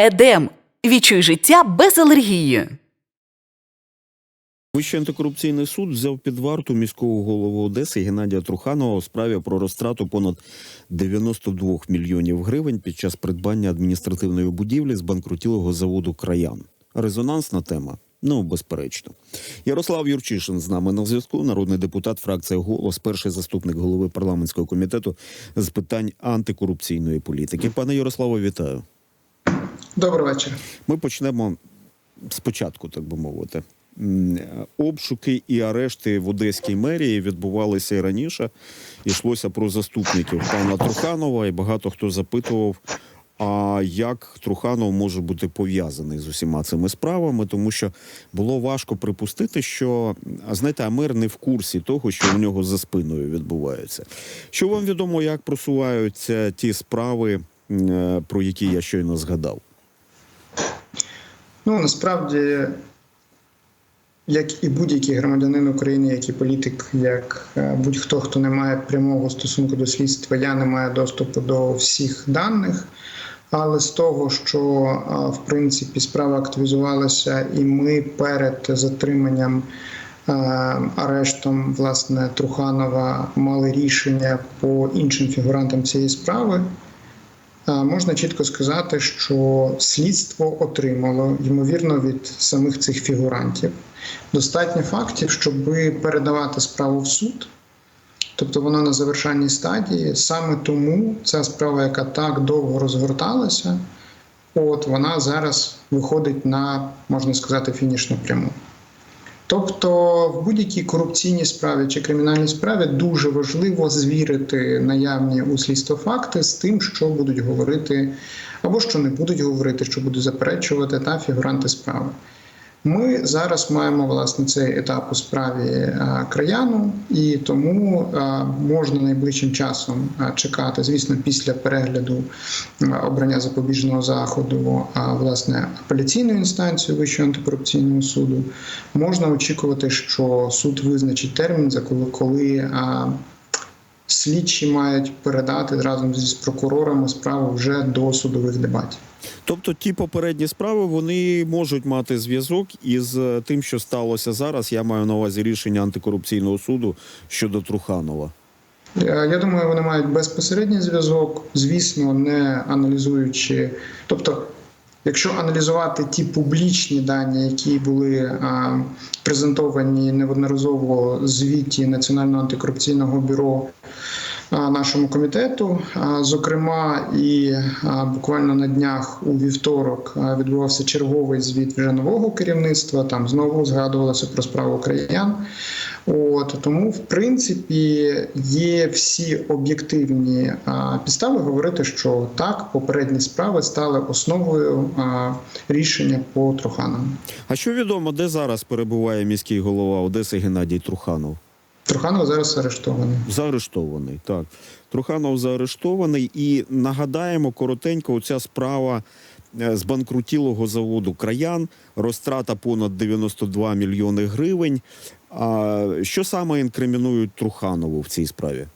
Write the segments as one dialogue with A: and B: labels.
A: Едем. Відчуй життя без алергії.
B: Вищий антикорупційний суд взяв під варту міського голову Одеси Геннадія Труханова у справі про розтрату понад 92 мільйонів гривень під час придбання адміністративної будівлі з банкрутілого заводу Краян. Резонансна тема. Ну, безперечно. Ярослав Юрчишин з нами на зв'язку. Народний депутат, фракція голос, перший заступник голови парламентського комітету з питань антикорупційної політики. Пане Ярославе, вітаю.
C: Добрий вечір.
B: Ми почнемо спочатку, так би мовити. Обшуки і арешти в Одеській мерії відбувалися і раніше. Йшлося про заступників пана Труханова, і багато хто запитував, а як Труханов може бути пов'язаний з усіма цими справами, тому що було важко припустити, що знаєте, мер не в курсі того, що у нього за спиною відбувається. Що вам відомо, як просуваються ті справи, е, про які я щойно згадав?
C: Ну насправді, як і будь-який громадянин України, як і політик, як е, будь-хто, хто не має прямого стосунку до слідства, я не маю доступу до всіх даних. Але з того, що в принципі справа активізувалася, і ми перед затриманням е, арештом власне Труханова мали рішення по іншим фігурантам цієї справи. Можна чітко сказати, що слідство отримало, ймовірно, від самих цих фігурантів достатньо фактів, щоб передавати справу в суд. Тобто вона на завершальній стадії. Саме тому ця справа, яка так довго розгорталася, от вона зараз виходить на, можна сказати, фінішну пряму. Тобто в будь-якій корупційній справі чи кримінальній справі дуже важливо звірити наявні у слідство факти з тим, що будуть говорити, або що не будуть говорити, що будуть заперечувати та фігуранти справи. Ми зараз маємо власне цей етап у справі е, краяну, і тому е, можна найближчим часом е, чекати, звісно, після перегляду обрання запобіжного заходу, власне апеляційної інстанції Вищого антикорупційного суду. Можна очікувати, що суд визначить термін, за коли, слідчі мають передати разом з прокурорами справу вже до судових дебатів.
B: Тобто ті попередні справи вони можуть мати зв'язок із е, тим, що сталося зараз. Я маю на увазі рішення антикорупційного суду щодо Труханова.
C: Е, Я думаю, вони мають безпосередній зв'язок, звісно, не аналізуючи. Тобто, якщо аналізувати ті публічні дані, які були а, презентовані неодноразово звіті Національного антикорупційного бюро а, нашому комітету, а, зокрема, і буквально на днях у вівторок відбувався черговий звіт вже нового керівництва. Там знову згадувалося про справу краян. От тому, в принципі, є всі об'єктивні підстави говорити, що так, попередні справи стали основою а, рішення по Труханову.
B: А що відомо, де зараз перебуває міський голова Одеси Геннадій Труханов?
C: Труханов зараз арештований.
B: Заарештований. Так, Труханов заарештований, і нагадаємо коротенько, оця справа е, з банкрутілого заводу краян, розтрата понад 92 мільйони гривень. А що саме інкримінують Труханову в цій справі?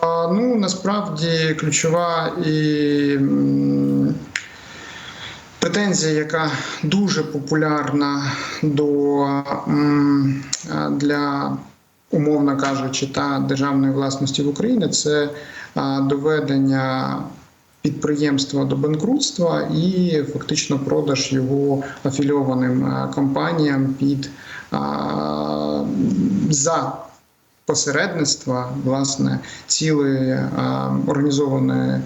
C: А, ну насправді ключова і претензія, яка дуже популярна до для умовно кажучи, та державної власності в Україні, це доведення. Підприємства до банкрутства і фактично продаж його афільованим компаніям під за посередництва власне цілої організованої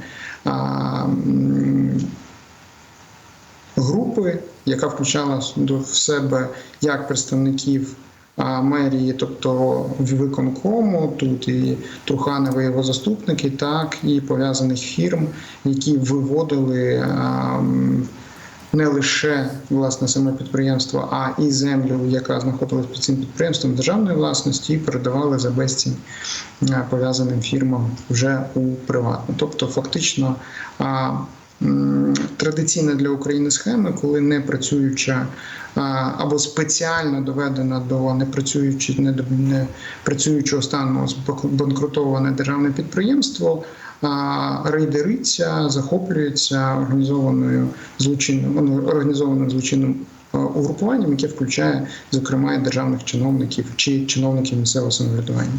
C: групи, яка включала в себе як представників. Мерії, тобто виконкому, тут і Труханова, його заступники, так і пов'язаних фірм, які виводили не лише власне саме підприємство, а і землю, яка знаходилась під цим підприємством державної власності, і передавали за безцінь е, пов'язаним фірмам вже у приватну. Тобто, фактично. Традиційна для України схема, коли не працююча або спеціально доведена до непрацюючи, не, до- не працюючого стану збанкрутоване державне підприємство, рейдериться, захоплюється організованою злочинним ну, організованим злочинним угрупуванням, яке включає зокрема і державних чиновників чи чиновників місцевого самоврядування.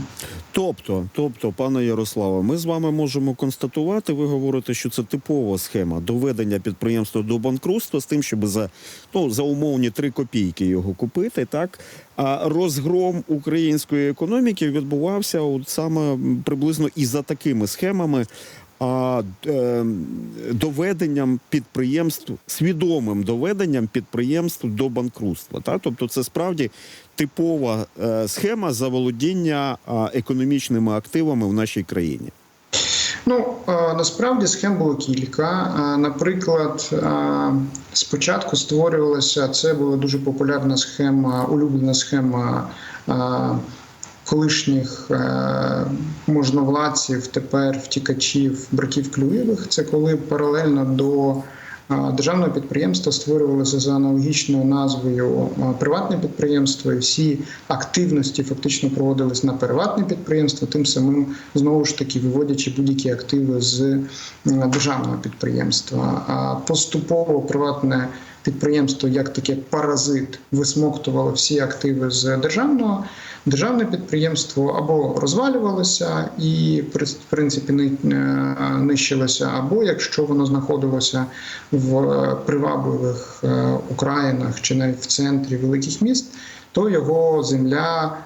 B: Тобто, тобто, пане Ярославе, ми з вами можемо констатувати. Ви говорите, що це типова схема доведення підприємства до банкрутства з тим, щоб за ну за умовні три копійки його купити, так а розгром української економіки відбувався от саме приблизно і за такими схемами. А е, доведенням підприємств свідомим доведенням підприємств до банкрутства. Та? Тобто, це справді типова е, схема заволодіння економічними активами в нашій країні.
C: Ну е, насправді схем було кілька. Е, Наприклад, спочатку створювалася це була дуже популярна схема, улюблена схема колишніх е, можновладців, тепер втікачів, браків клюєвих. Це коли паралельно до е, державного підприємства створювалося за аналогічною назвою е, приватне підприємство, і всі активності фактично проводились на приватне підприємство, тим самим знову ж таки виводячи будь-які активи з державного підприємства. А поступово приватне підприємство, як таке паразит, висмоктувало всі активи з державного. Державне підприємство або розвалювалося і в принципі е, нищилося, або якщо воно знаходилося в е, привабливих е, Українах чи навіть в центрі великих міст, то його земля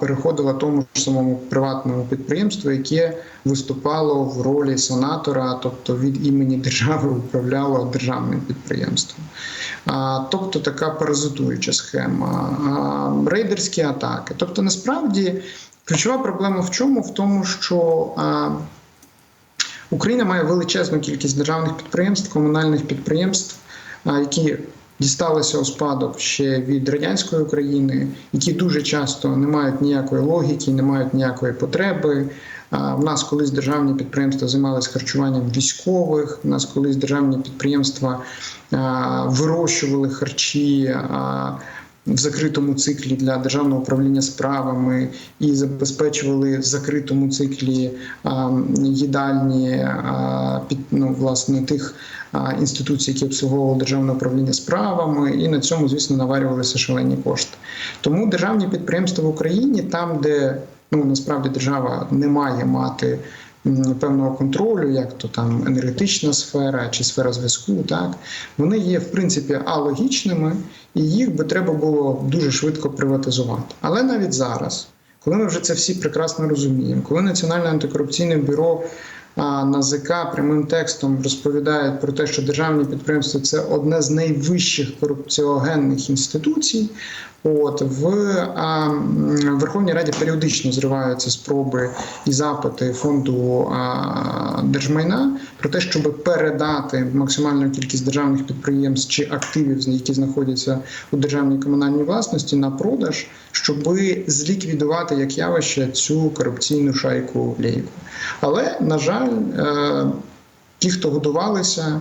C: переходила тому ж самому приватному підприємству, яке виступало в ролі санатора, тобто від імені держави управляло державним підприємством. Тобто така паразитуюча схема, рейдерські атаки. Тобто, насправді ключова проблема в чому? В тому, що Україна має величезну кількість державних підприємств, комунальних підприємств, які дісталися у спадок ще від радянської України, які дуже часто не мають ніякої логіки, не мають ніякої потреби. В нас колись державні підприємства займалися харчуванням військових. У нас колись державні підприємства вирощували харчі. в закритому циклі для державного управління справами і забезпечували в закритому циклі а, їдальні а, під ну, власне тих інституцій, які обслуговували державне управління справами, і на цьому, звісно, наварювалися шалені кошти. Тому державні підприємства в Україні, там, де ну насправді держава не має мати певного контролю, як то там енергетична сфера чи сфера зв'язку, так вони є в принципі алогічними, і їх би треба було дуже швидко приватизувати. Але навіть зараз, коли ми вже це всі прекрасно розуміємо, коли Національне антикорупційне бюро НАЗК прямим текстом розповідає про те, що державні підприємства це одне з найвищих корупціогенних інституцій. От в а, Верховній Раді періодично зриваються спроби і запити фонду а, держмайна про те, щоб передати максимальну кількість державних підприємств чи активів, які знаходяться у державній комунальній власності, на продаж, щоб зліквідувати як явище цю корупційну шайку лейку. Але на жаль, е, ті, хто годувалися.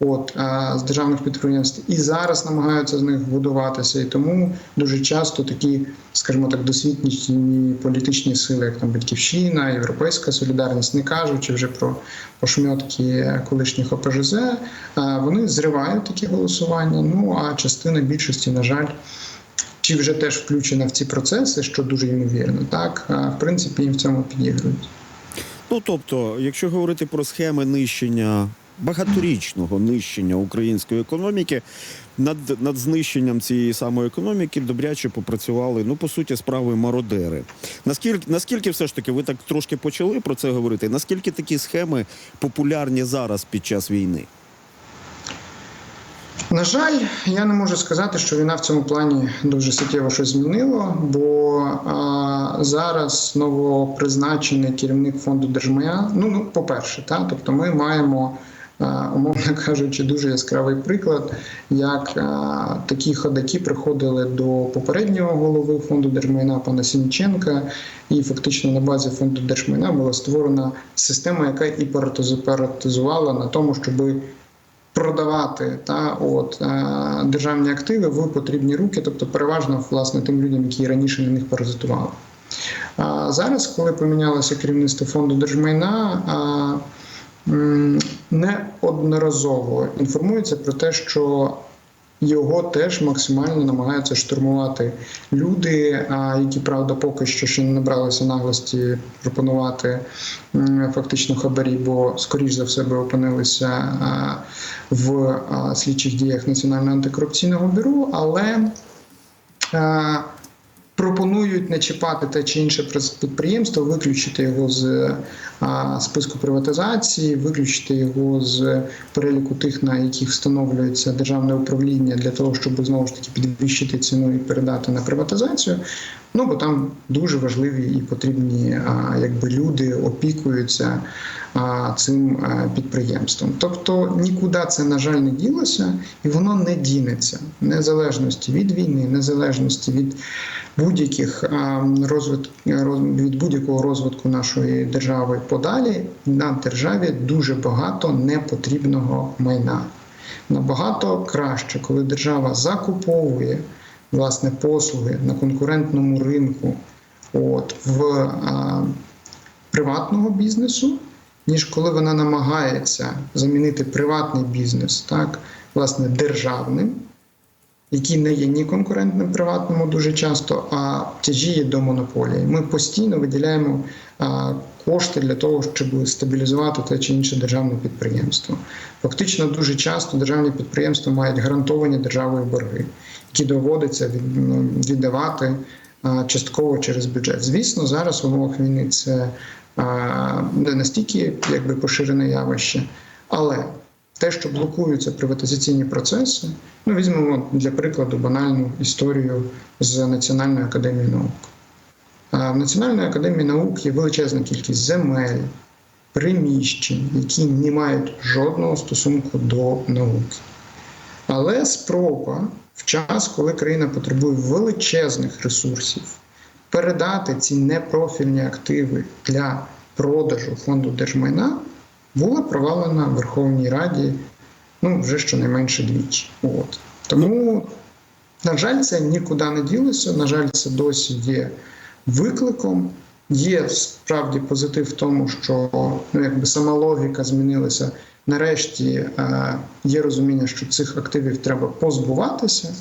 C: От а, з державних підприємств і зараз намагаються з них будуватися, і тому дуже часто такі, скажімо так, досвідчені політичні сили, як там Батьківщина, Європейська Солідарність, не кажучи вже про пошмьотки колишніх ОПЖЗ, а, вони зривають такі голосування. Ну а частина більшості, на жаль, чи вже теж включена в ці процеси, що дуже ймовірно, так в принципі їм в цьому підігрують.
B: Ну тобто, якщо говорити про схеми нищення багаторічного нищення української економіки, над, над знищенням цієї самої економіки добряче попрацювали, ну по суті, справи мародери. Наскільки наскільки все ж таки ви так трошки почали про це говорити? Наскільки такі схеми популярні зараз під час війни?
C: На жаль, я не можу сказати, що війна в цьому плані дуже суттєво щось змінила, бо а, зараз новопризначений керівник фонду держмая. Ну, ну по-перше, та тобто ми маємо. Умовно кажучи, дуже яскравий приклад, як такі ходаки приходили до попереднього голови фонду держмайна пана Сініченка, і фактично на базі фонду держмайна була створена система, яка і паратизувала на тому, щоби продавати та от державні активи в потрібні руки, тобто переважно власне тим людям, які раніше на них паразитували. А зараз, коли помінялося керівництво фонду держмайна, неодноразово інформується про те, що його теж максимально намагаються штурмувати люди, які правда поки що ще не набралися наглості пропонувати фактично хабарі, бо скоріш за все би опинилися в слідчих діях Національного антикорупційного бюро, але пропонують не чіпати те чи інше підприємство, виключити його з списку приватизації, виключити його з переліку тих, на яких встановлюється державне управління для того, щоб знову ж таки підвищити ціну і передати на приватизацію. Ну бо там дуже важливі і потрібні якби люди опікуються цим підприємством. Тобто нікуди це на жаль не ділося, і воно не дінеться незалежності від війни, незалежності від будь-яких а, від будь-якого розвитку нашої держави подалі на державі дуже багато непотрібного майна. Набагато краще, коли держава закуповує власне послуги на конкурентному ринку, от в а, приватного бізнесу, ніж коли вона намагається замінити приватний бізнес, так, власне, державним, який не є ні конкурентним приватному дуже часто, а тяжіє до монополії. Ми постійно виділяємо кошти для того, щоб стабілізувати те чи інше державне підприємство. Фактично, дуже часто державні підприємства мають гарантовані державою борги, які доводиться ну, віддавати частково через бюджет. Звісно, зараз в умовах війни це не настільки якби поширене явище, але те, що блокуються приватизаційні процеси, ну візьмемо для прикладу банальну історію з Національної академії наук. В Національної академії наук є величезна кількість земель, приміщень, які не мають жодного стосунку до науки. Але спроба в час, коли країна потребує величезних ресурсів, передати ці непрофільні активи для продажу фонду держмайна була провалена в Верховній Раді ну, вже щонайменше двічі. От. Тому, на жаль, це нікуди не ділося. На жаль, це досі є викликом. Є справді позитив в тому, що ну, якби сама логіка змінилася. Нарешті е, є розуміння, що цих активів треба позбуватися.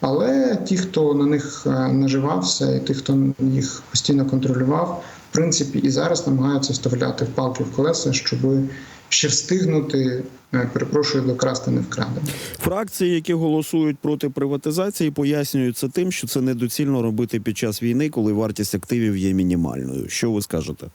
C: Але ті, хто на них е, наживався, і ті, хто їх постійно контролював, принципі, і зараз намагаються вставляти в палки в колеса, щоб ще встигнути, е, перепрошую, докрасти не вкрадене.
B: Фракції, які голосують проти приватизації, пояснюють це тим, що це недоцільно робити під час війни, коли вартість активів є мінімальною. Що ви скажете?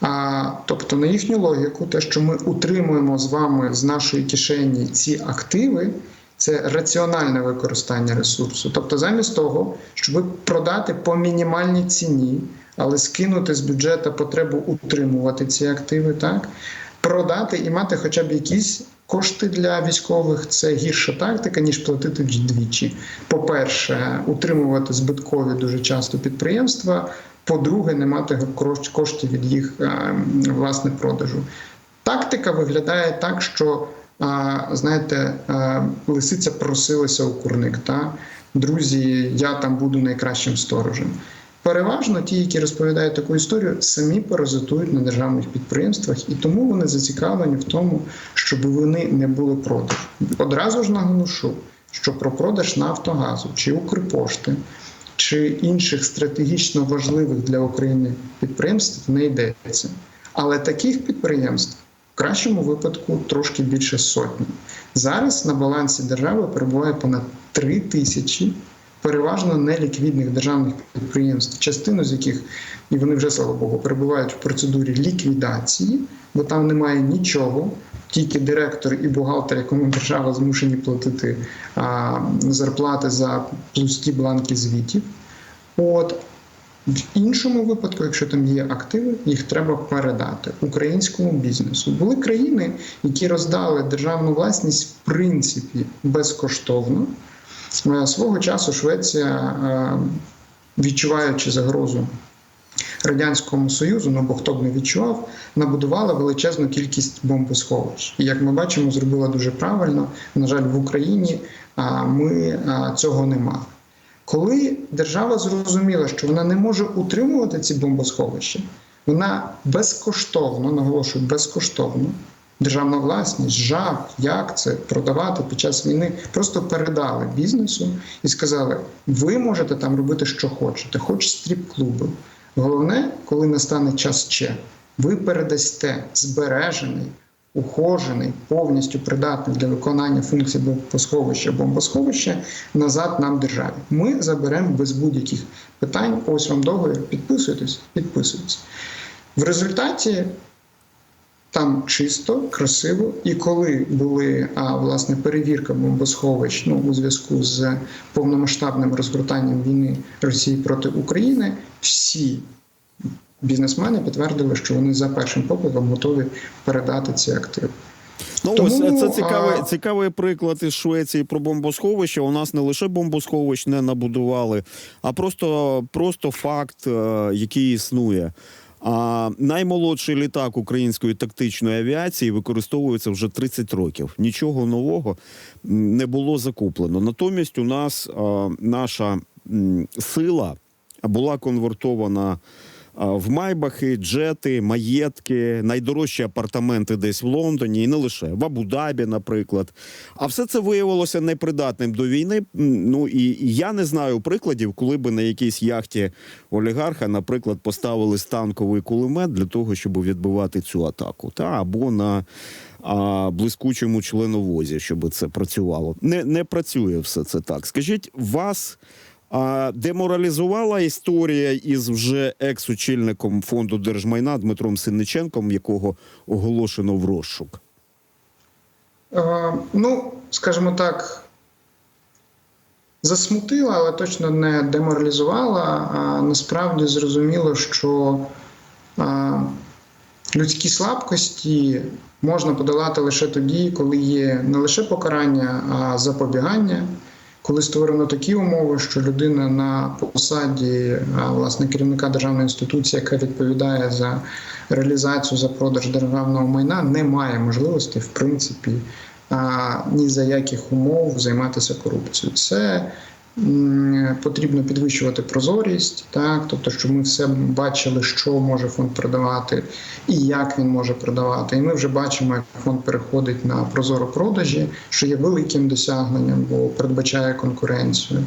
C: А, тобто, на їхню логіку, те, що ми утримуємо з вами з нашої кишені ці активи, це раціональне використання ресурсу. Тобто, замість того, щоб продати по мінімальній ціні, але скинути з бюджету потребу утримувати ці активи, так продати і мати хоча б якісь кошти для військових це гірша тактика, ніж платити двічі. По-перше, утримувати збиткові дуже часто підприємства. По-друге, не мати коштів від їх е, власне продажу. Тактика виглядає так, що знаєте, лисиця просилася у курник. Та? Друзі, я там буду найкращим сторожем. Переважно ті, які розповідають таку історію, самі паразитують на державних підприємствах, і тому вони зацікавлені в тому, щоб вони не були продажу. Одразу ж наголошу, що про продаж Нафтогазу чи Укрпошти чи інших стратегічно важливих для України підприємств не йдеться. Але таких підприємств в кращому випадку трошки більше сотні. Зараз на балансі держави перебуває понад 3 тисячі переважно неліквідних державних підприємств, частину з яких, і вони вже слава Богу, перебувають в процедурі ліквідації, бо там немає нічого. Тільки директор і бухгалтер, якому держава змушені платити а, зарплати за пусті бланки звітів. От в іншому випадку, якщо там є активи, їх треба передати українському бізнесу. Були країни, які роздали державну власність в принципі безкоштовно. Свого часу Швеція, е, відчуваючи загрозу Радянському Союзу, ну бо хто б не відчував, набудувала величезну кількість бомбосховищ. І як ми бачимо, зробила дуже правильно. На жаль, в Україні ми цього не мали. Коли держава зрозуміла, що вона не може утримувати ці бомбосховища, вона безкоштовно, наголошую, безкоштовно. Державна власність, жах, як це продавати під час війни, просто передали бізнесу і сказали: ви можете там робити, що хочете, хоч стріп-клуби. Головне, коли настане час ще, ви передасте збережений, ухожений, повністю придатний для виконання функцій бомбосховища бомбосховища назад нам державі. Ми заберемо без будь-яких питань. Ось вам договір, підписуйтесь, підписуйтесь. В результаті там чисто, красиво, і коли були а, власне перевірка бомбосховищ ну, у зв'язку з повномасштабним розгортанням війни Росії проти України, всі бізнесмени підтвердили, що вони за першим покликом готові передати ці активи.
B: Ну,
C: Тому,
B: ось це цікавий,
C: а-
B: цікавий приклад із Швеції про бомбосховище. У нас не лише бомбосховищ не набудували, а просто, просто факт, е, який існує. А наймолодший літак української тактичної авіації використовується вже 30 років. Нічого нового не було закуплено. Натомість у нас а, наша м, сила була конвертована в майбахи, джети, маєтки, найдорожчі апартаменти десь в Лондоні, і не лише в Абу-Дабі, наприклад. А все це виявилося непридатним до війни. Ну і я не знаю прикладів, коли би на якійсь яхті олігарха, наприклад, поставили станковий кулемет для того, щоб відбивати цю атаку, та або на а, блискучому членовозі, щоб це працювало. Не, не працює все це так. Скажіть, вас. А деморалізувала історія із вже екс-очільником фонду держмайна Дмитром Синниченком, якого оголошено в розшук.
C: Е, ну, скажімо так, засмутила, але точно не деморалізувала. А насправді зрозуміло, що а, людські слабкості можна подолати лише тоді, коли є не лише покарання, а запобігання. Коли створено такі умови, що людина на посаді власне керівника державної інституції, яка відповідає за реалізацію за продаж державного майна, не має можливості, в принципі, ні за яких умов займатися корупцією. Це потрібно підвищувати прозорість, так тобто, щоб ми все бачили, що може фонд продавати і як він може продавати. І ми вже бачимо, як фонд переходить на прозоро продажі, що є великим досягненням, бо передбачає конкуренцію.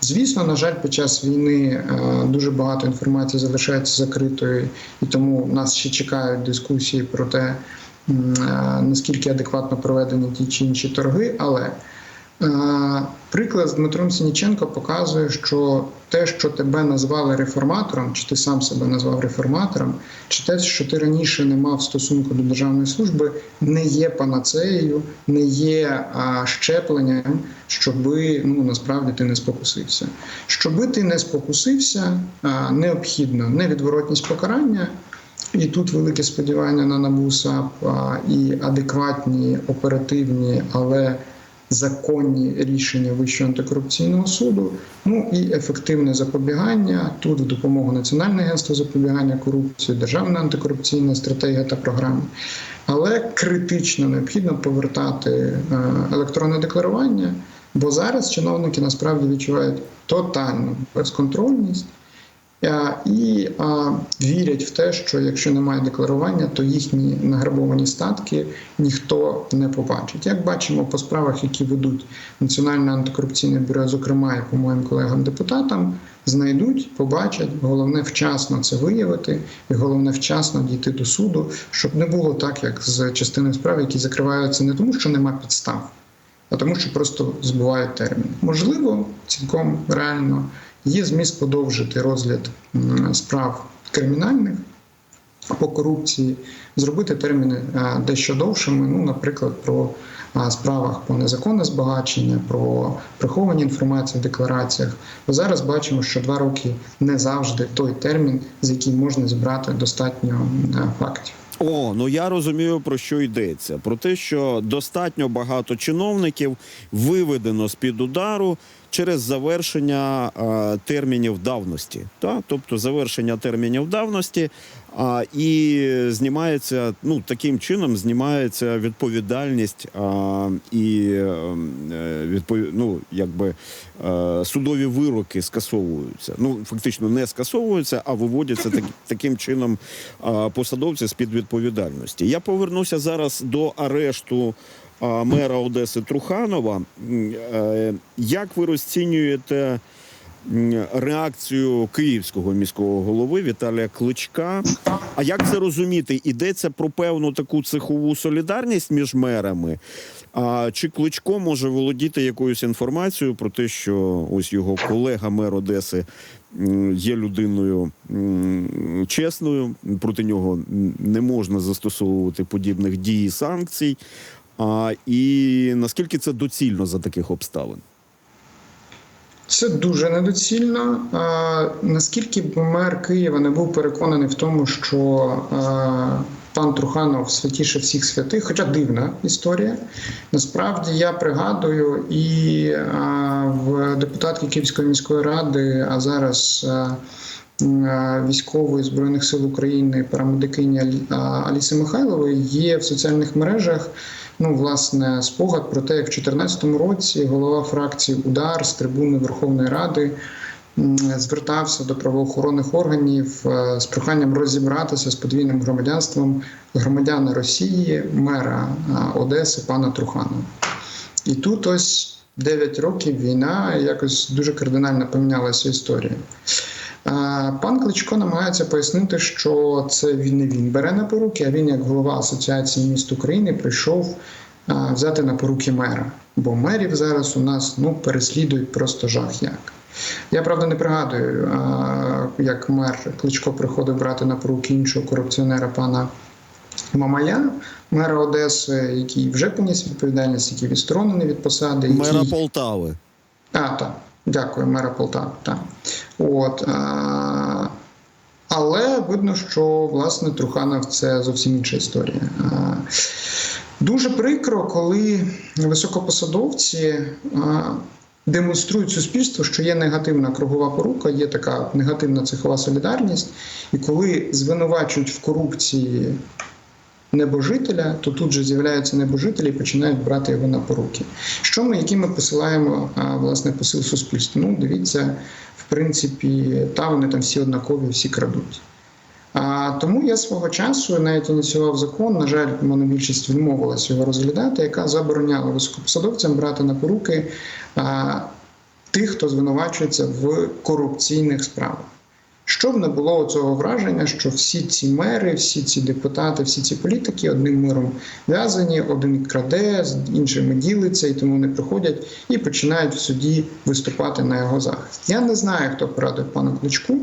C: Звісно, на жаль, під час війни е, дуже багато інформації залишається закритою, і тому нас ще чекають дискусії про те, е, наскільки адекватно проведені ті чи інші торги, але Приклад з Дмитром Сініченко показує, що те, що тебе назвали реформатором, чи ти сам себе назвав реформатором, чи те, що ти раніше не мав стосунку до державної служби, не є панацеєю, не є а, щепленням, щоби ну насправді ти не спокусився. Щоби ти не спокусився, а, необхідно невідворотність покарання. І тут велике сподівання на НАБУ САП і адекватні, оперативні, але законні рішення Вищого антикорупційного суду, ну і ефективне запобігання тут в допомогу Національне агентство запобігання корупції, Державна антикорупційна стратегія та програми. Але критично необхідно повертати е, електронне декларування, бо зараз чиновники насправді відчувають тотальну безконтрольність. Е, І вірять в те, що якщо немає декларування, то їхні награбовані статки ніхто не побачить. Як бачимо по справах, які ведуть Національне антикорупційне бюро, зокрема і по моїм колегам-депутатам, знайдуть, побачать. Головне вчасно це виявити, і головне вчасно дійти до суду, щоб не було так, як з частини справ, які закриваються не тому, що нема підстав, а тому, що просто збувають термін. Можливо, цілком реально є зміст подовжити розгляд справ кримінальних по корупції, зробити терміни е, дещо довшими. Ну, наприклад, про е, справах по незаконне збагачення, про приховані інформації в деклараціях. Бо зараз бачимо, що два роки не завжди той термін, з яким можна зібрати достатньо е, фактів.
B: О, ну я розумію про що йдеться. Про те, що достатньо багато чиновників виведено з під удару через завершення термінів давності. Та? Тобто завершення термінів давності А, і знімається, ну таким чином знімається відповідальність а, і е, відпов... ну, якби е, судові вироки скасовуються. Ну фактично не скасовуються, а виводяться так, таким чином посадовці з під відповідальності. Я повернуся зараз до арешту мера Одеси Труханова. Е, Як ви розцінюєте? реакцію київського міського голови Віталія Кличка. А як це розуміти? Йдеться про певну таку цехову солідарність між мерами? А чи Кличко може володіти якоюсь інформацією про те, що ось його колега мер Одеси є людиною чесною, проти нього не можна застосовувати подібних дій і санкцій? А, і наскільки це доцільно за таких обставин?
C: Це дуже недоцільно. А, наскільки б мер Києва не був переконаний в тому, що а, пан Труханов святіше всіх святих, хоча дивна історія. Насправді я пригадую і а, в депутатки Київської міської ради, а зараз. А, Військової збройних сил України парамедикині Аліси Михайлової є в соціальних мережах ну, власне, спогад про те, як в 2014 році голова фракції Удар з трибуни Верховної Ради звертався до правоохоронних органів е, з проханням розібратися з подвійним громадянством громадяна Росії, мера е, Одеси, пана Труханова. І тут ось 9 років війна якось дуже кардинально помінялася історія. Пан Кличко намагається пояснити, що це він не він бере на поруки, а він, як голова Асоціації міст України, прийшов взяти на поруки мера. Бо мерів зараз у нас ну, переслідують просто жах як. Я правда не пригадую, як мер Кличко приходив брати на поруки іншого корупціонера пана Мамая, мера Одеси, який вже поніс відповідальність, який відсторонений від посади.
B: Мера
C: який...
B: Полтави.
C: А, так. Дякую, мера Полтави. Так. От, а, але видно, що власне Труханов це зовсім інша історія. А, дуже прикро, коли високопосадовці а, демонструють суспільству, що є негативна кругова порука, є така негативна цехова солідарність, і коли звинувачують в корупції небожителя, то тут же з'являються небожителі і починають брати його на поруки. Що ми, які ми посилаємо власне посил суспільству? Ну, дивіться, в принципі, та вони там всі однакові, всі крадуть. А, тому я свого часу навіть ініціював закон. На жаль, монобільшість відмовилася його розглядати, яка забороняла високопосадовцям брати на поруки а, тих, хто звинувачується в корупційних справах. Щоб не було цього враження, що всі ці мери, всі ці депутати, всі ці політики одним миром в'язані, один краде, з іншими ділиться, і тому вони приходять і починають в суді виступати на його захист. Я не знаю, хто порадив пану Кличку.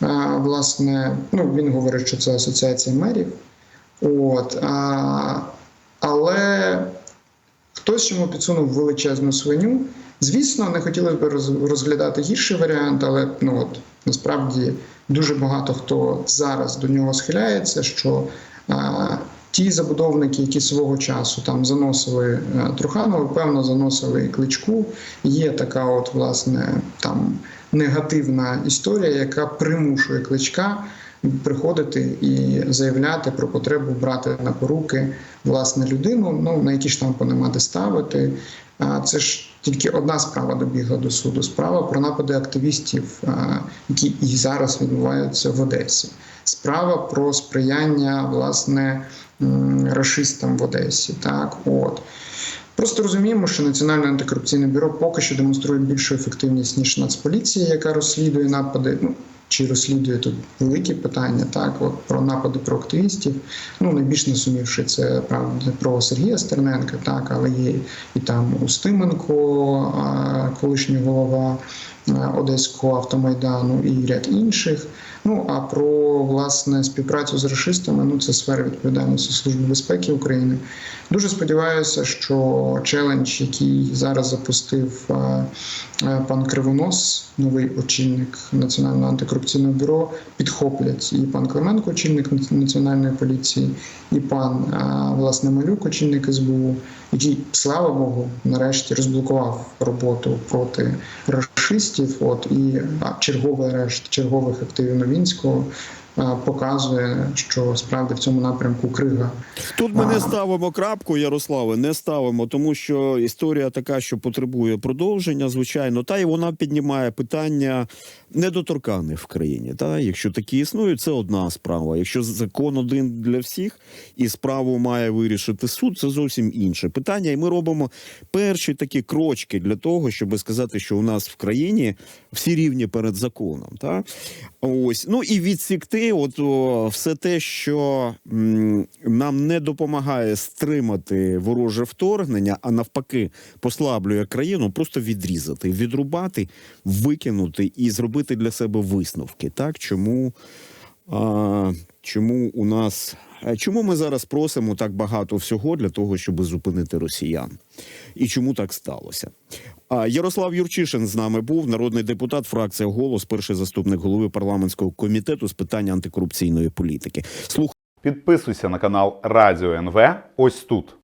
C: А, власне, ну він говорить, що це асоціація мерів. От, а, але хтось йому підсунув величезну свиню. Звісно, не хотілося б розглядати гірший варіант, але ну от насправді дуже багато хто зараз до нього схиляється, що ті забудовники, які свого часу там заносили а, Труханова, певно, заносили і кличку. Є така, от власне, там негативна історія, яка примушує кличка приходити і заявляти про потребу брати на поруки власне людину, ну на які штампи нема де ставити. Це ж тільки одна справа добігла до суду. Справа про напади активістів, які і зараз відбуваються в Одесі. Справа про сприяння власне м, рашистам в Одесі. Так, от. Просто розуміємо, що Національне антикорупційне бюро поки що демонструє більшу ефективність ніж Нацполіція, яка розслідує напади. Ну чи розслідує тут великі питання, так от про напади про активістів. Ну найбільш насумівши це правда про Сергія Стерненка, так але є і там Устименко, колишній голова Одеського автомайдану і ряд інших. Ну а про власне співпрацю з расистами, ну це сфера відповідальності Служби безпеки України. Дуже сподіваюся, що челендж, який зараз запустив а, а, пан Кривонос, новий очільник Національного антикорупційного бюро, підхоплять і пан Клименко, очільник національної поліції, і пан а, власне Малюк, очільник СБУ, який, слава Богу, нарешті розблокував роботу проти расистів. От і а, черговий арешт чергових активів Новінського. показує, що справді в цьому напрямку крига
B: Тут ми не ставимо крапку, Ярославе, не ставимо, тому що історія така, що потребує продовження, звичайно, та й вона піднімає питання недоторканих в країні. Та якщо такі існують, це одна справа. Якщо закон один для всіх і справу має вирішити суд, це зовсім інше питання. І ми робимо перші такі крочки для того, щоб сказати, що у нас в країні всі рівні перед законом. Та ось ну і відсікти, от о, все те, що м, нам не допомагає стримати вороже вторгнення, а навпаки, послаблює країну, просто відрізати, відрубати, викинути і зробити для себе висновки. Так чому, а, чому у нас. Чому ми зараз просимо так багато всього для того, щоб зупинити росіян? І чому так сталося? А Ярослав Юрчишин з нами був народний депутат, фракція голос, перший заступник голови парламентського комітету з питань антикорупційної політики. Слух
D: Підписуйся на канал Радіо НВ ось тут.